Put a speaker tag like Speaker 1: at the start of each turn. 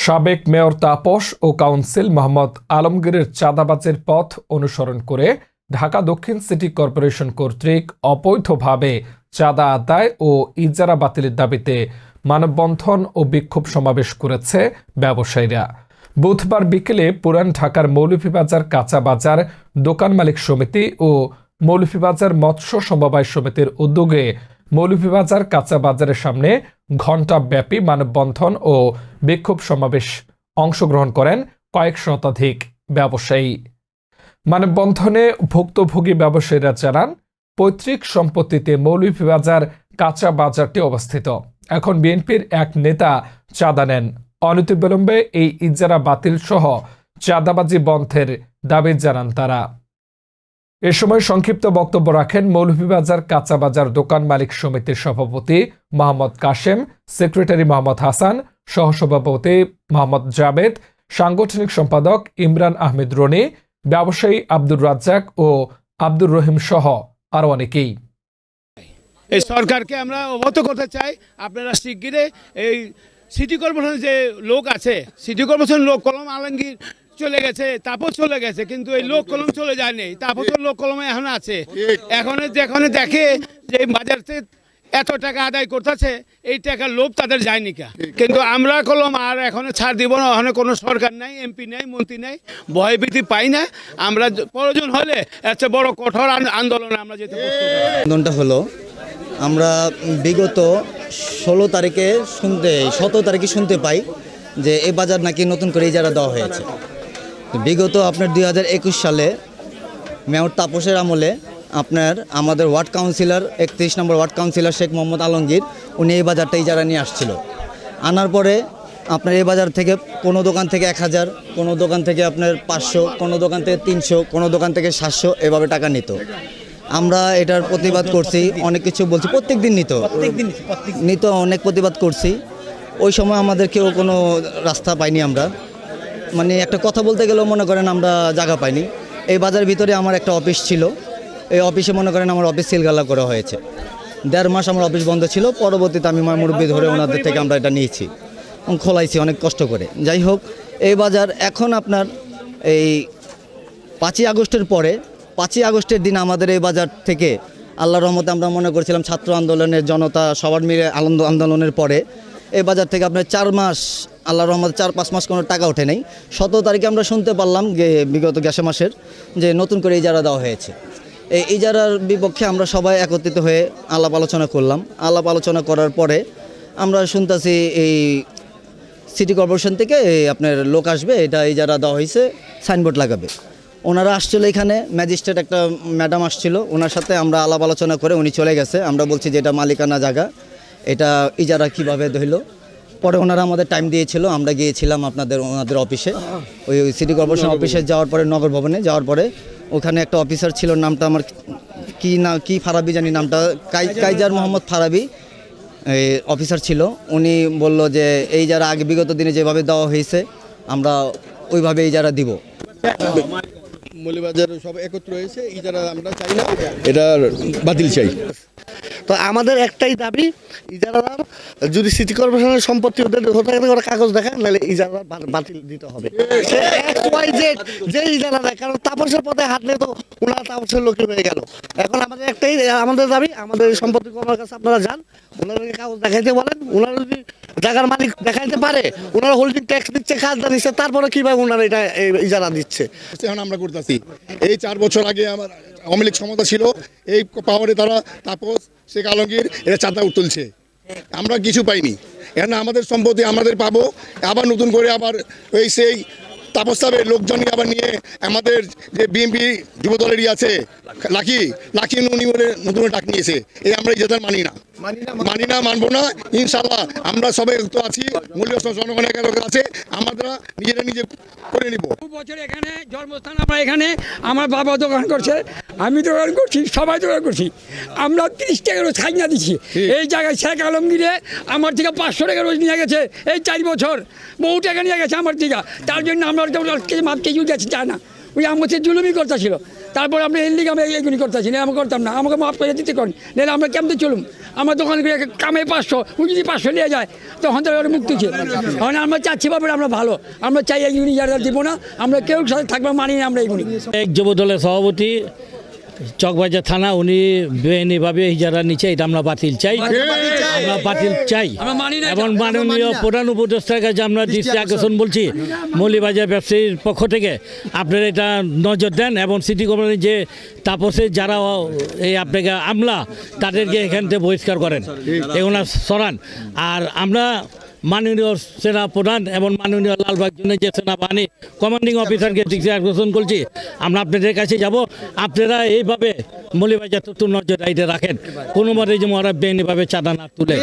Speaker 1: সাবেক মেয়র তাপস ও কাউন্সিল মোহাম্মদ আলমগীরের চাঁদাবাজের পথ অনুসরণ করে ঢাকা দক্ষিণ সিটি কর্পোরেশন কর্তৃক অবৈধভাবে চাঁদা আদায় ও ইজারা বাতিলের দাবিতে মানববন্ধন ও বিক্ষোভ সমাবেশ করেছে ব্যবসায়ীরা। বুধবার বিকেলে পুরান ঢাকার মৌলভীবাজার কাঁচা বাজার দোকান মালিক সমিতি ও মৌলভীবাজার মৎস্য সমবায় সমিতির উদ্যোগে মৌলভীবাজার কাঁচা বাজারের সামনে ঘণ্টাব্যাপী মানববন্ধন ও বিক্ষোভ সমাবেশ অংশগ্রহণ করেন কয়েক শতাধিক ব্যবসায়ী। মানববন্ধনে ভুক্তভোগী ব্যবসায়ীরা জানান, পৈতৃক সম্পত্তিতে মৌলভীবাজার কাঁচা বাজারটি অবস্থিত। এখন বিএনপির এক নেতা চাঁদা নেন। অনতিবিলম্বে এই ইজারা বাতিল সহ চাঁদাবাজি বন্ধের দাবি জানান তারা। এ সময় সংক্ষিপ্ত বক্তব্য রাখেন মৌলভীবাজার কাঁচা বাজার দোকান মালিক সমিতির সভাপতি মোহাম্মদ কাশেম, সেক্রেটারি মোহাম্মদ হাসান, সহসভাপতি মোহাম্মদ জাবেদ, সাংগঠনিক সম্পাদক ইমরান আহমেদ রনি, ব্যবসায়ী আব্দুর রাজ্জাক ও আব্দুর রহিম সহ আরও অনেকেই।
Speaker 2: এই সরকারকে আমরা অবগত করতে চাই, আপনারা শিগগিরে এই সিটি কর্পোরেশনের যে লোক আছে, সিটি কর্পোরেশন লোক কলম আলমগীর চলে গেছে তাপস চলে গেছে, কিন্তু এই লোক কলম চলে যায়নি। তাপসের লোক কলমে এখন আছে। এখন যেখানে দেখে যে বাজারতে এত টাকা আদায় করতেছে, এই টাকার লোভ তাদের যায়নি কা। কিন্তু আমরা কলম আর এখন ছাড় দিব না, ওখানে কোনো সরকার নাই, এমপি নাই, মন্ত্রী নাই, ভয়ভীতি পাই না। আমরা প্রয়োজন হলে এত বড় কঠোর আন- আন্দোলনে আমরা যেতে
Speaker 3: আন্দোলনটা হলো, আমরা বিগত ষোলো তারিখে শুনতে, সতেরো তারিখে শুনতে পাই যে এই বাজার নাকি নতুন করে ইজারা দেওয়া হয়েছে। বিগত আপনার দুই হাজার একুশ সালে মেয়র তাপসের আমলে আপনার আমাদের ওয়ার্ড কাউন্সিলর একত্রিশ number ward councillor Sheikh Mohammad Alamgir উনি এই বাজারটা ইজারা নিয়ে আসছিল। আনার পরে আপনার এই বাজার থেকে কোনো দোকান থেকে এক হাজার কোনো দোকান থেকে আপনার পাঁচশো কোনো দোকান থেকে তিনশো কোনো দোকান থেকে সাতশো এভাবে টাকা নিত। আমরা এটার প্রতিবাদ করছি অনেক কিছু বলছি প্রত্যেক দিন নিত নিত অনেক প্রতিবাদ করছি। ওই সময় আমাদের কেউ কোনো রাস্তা পাইনি আমরা। মানে একটা কথা বলতে গেলেও মনে করেন আমরা জায়গা পাইনি। এই বাজার ভিতরে আমার একটা অফিস ছিল। এই অফিসে মনে করেন আমার অফিস সিলগালা করা হয়েছে। দেড় মাস আমার অফিস বন্ধ ছিল। পরবর্তীতে আমি আমার মুরব্বী ধরে ওনাদের থেকে আমরা এটা নিয়েছি। খোলাইছি অনেক কষ্ট করে। যাই হোক, এই বাজার এখন আপনার এই পাঁচই আগস্টের পরে, পাঁচই আগস্টের দিন আমাদের এই বাজার থেকে আল্লাহর রহমতে আমরা মনে করছিলাম ছাত্র আন্দোলনের জনতা সবার মিলে আনন্দ আন্দোলনের পরে, এই বাজার থেকে আপনার চার মাস আল্লাহর রহমতে চার পাঁচ মাস কোনো টাকা ওঠে নেই। সতেরো তারিখে আমরা শুনতে পারলাম যে বিগত গ্যাসে মাসের যে নতুন করে ইজারা দেওয়া হয়েছে। এই ইজারার বিপক্ষে আমরা সবাই একত্রিত হয়ে আলাপ আলোচনা করলাম। আলাপ আলোচনা করার পরে আমরা শুনতেছি এই সিটি কর্পোরেশন থেকে আপনার লোক আসবে, এটা এই যারা দেওয়া হয়েছে, সাইনবোর্ড লাগাবে। ওনারা আসছিল এখানে, ম্যাজিস্ট্রেট একটা ম্যাডাম আসছিল, ওনার সাথে আমরা আলাপ আলোচনা করে উনি চলে গেছে। আমরা বলছি যে এটা মালিকানা জায়গা, এটা ইজারা কীভাবে ধইল পরে ওনারা আমাদের টাইম দিয়েছিল আমরা গিয়েছিলাম আপনাদের ওনাদের অফিসে ওই সিটি কর্পোরেশন অফিসে যাওয়ার পরে নগর ভবনে যাওয়ার পরে ওখানে একটা অফিসার ছিল নামটা আমার কি না কি ফারাবি জানি নামটা কাই কাইজার মোহাম্মদ। ফারাবি অফিসার ছিল। উনি বলল যে এই যারা আগে বিগত দিনে যেভাবে দেওয়া হয়েছে আমরা ওইভাবে এই যারা দিব।
Speaker 4: মৌলবাজার সব একত্র হয়েছে ইজারা আমরা চাই না এটা বাতিল চাই।
Speaker 5: তো আমাদের একটাই দাবি ইজারাদার যদি সিটি কর্পোরেশনের সম্পত্তি ওদের হতে গেলে কাগজ দেখায়, নাহলে ইজারা বাতিল দিতে হবে। যে ইজারা দেয়, কারণ তাপসের পথে হাঁটলে তো ওনারা তাপসের লোকই হয়ে গেল। এখন আমাদের একটাই, আমাদের দাবি, আমাদের সম্পত্তি কর্মার কাছে আপনারা যান, ওনাদেরকে কাগজ দেখাইতে বলেন, ওনারা যদি জায়গার মালিক দেখাইতে পারে, ওনারা হোল্ডিং ট্যাক্স দিচ্ছে, খাজনা দিচ্ছে, তারপরে কীভাবে ওনারা এটা ইজারা দিচ্ছে?
Speaker 4: এখন আমরা করতেছি। এই চার বছর আগে আমার আওয়ামী লীগ ক্ষমতা ছিল, এই পাওয়ারে তারা তাপস শেখ আলমগীর, এরা চাঁদা উঠলছে আমরা কিছু পাইনি। এখানে আমাদের সম্পত্তি আমাদের পাবো, আবার নতুন করে আবার ওই সেই তাপস্তাবের লোকজনই আবার নিয়ে আমাদের যে বিএনপি যুবদলেরই আছে লাকি লাকি উনি বলে নতুন ডাক নিয়েছে। এই আমরা যেতার মানি না। মানি না মানবো না ইনশাল্লাহ আমরা সবাই তো আছি। মূল্য জনগণের আছে আমরা নিজেরা নিজে করে নিব।
Speaker 6: দু বছর এখানে জন্মস্থান আমার এখানে আমার বাবা দোকান করছে আমি দোকান করছি সবাই দোকান করছি। আমরা তিরিশ টাকা রোজ খাজনা দিচ্ছি। এই জায়গায় শেখ আলমগীরে আমার থেকে পাঁচশো টাকা রোজ নিয়ে গেছে এই চার বছর। বহু টাকা নিয়ে গেছে আমার থেকে। তার জন্য আমরা মাপ কেজি গেছে চায় না ওই আমার জুলুমি করতেছিল। তারপর আমরা হিন্দি আমি এগুলি করতেছি, না, আমি করতাম না। আমাকে মাফ করে দিতে করেন। নাহলে আমরা কেমন চলুম? আমার দোকান করে কামে পাঁচশো ও যদি পাঁচশো নিয়ে যায়, তখন তো মুক্তি ছিল। এখন আমরা চাচ্ছি বাবা, আমরা ভালো। আমরা চাই এগুলি যারা দিব না, আমরা কেউ সাথে থাকবে মানি না আমরা এগুলি
Speaker 7: এক যুব দলের সভাপতি চকবাজার থানা উনি বেআইনিভাবে ইজারা নিচে এটা আমরা বাতিল চাই। আমরা বাতিল চাই। এবং মাননীয় প্রধান উপদেষ্টার কাছে আমরা দৃষ্টি আকর্ষণ। বলছি মৌলিবাজার ব্যবসায়ীর পক্ষ থেকে আপনারা এটা নজর দেন এবং সিটি কর্পোরেশনের যে তাপসে যারা এই আপনাকে আমলা তাদেরকে এখান থেকে বহিষ্কার করেন। এগুলো সরান আর আমরা মাননীয় সেনা প্রধান এবং মাননীয় লালবাগ জন্য যে সেনাবাহিনী কমান্ডিং অফিসারকে দৃষ্টি আকর্ষণ করছি, আমরা আপনাদের কাছে যাব। আপনারা এইভাবে মলিবাজার নজর রাখেন। কোনো মতে যে ওরা বেআইনিভাবে চাঁদা না তুলে।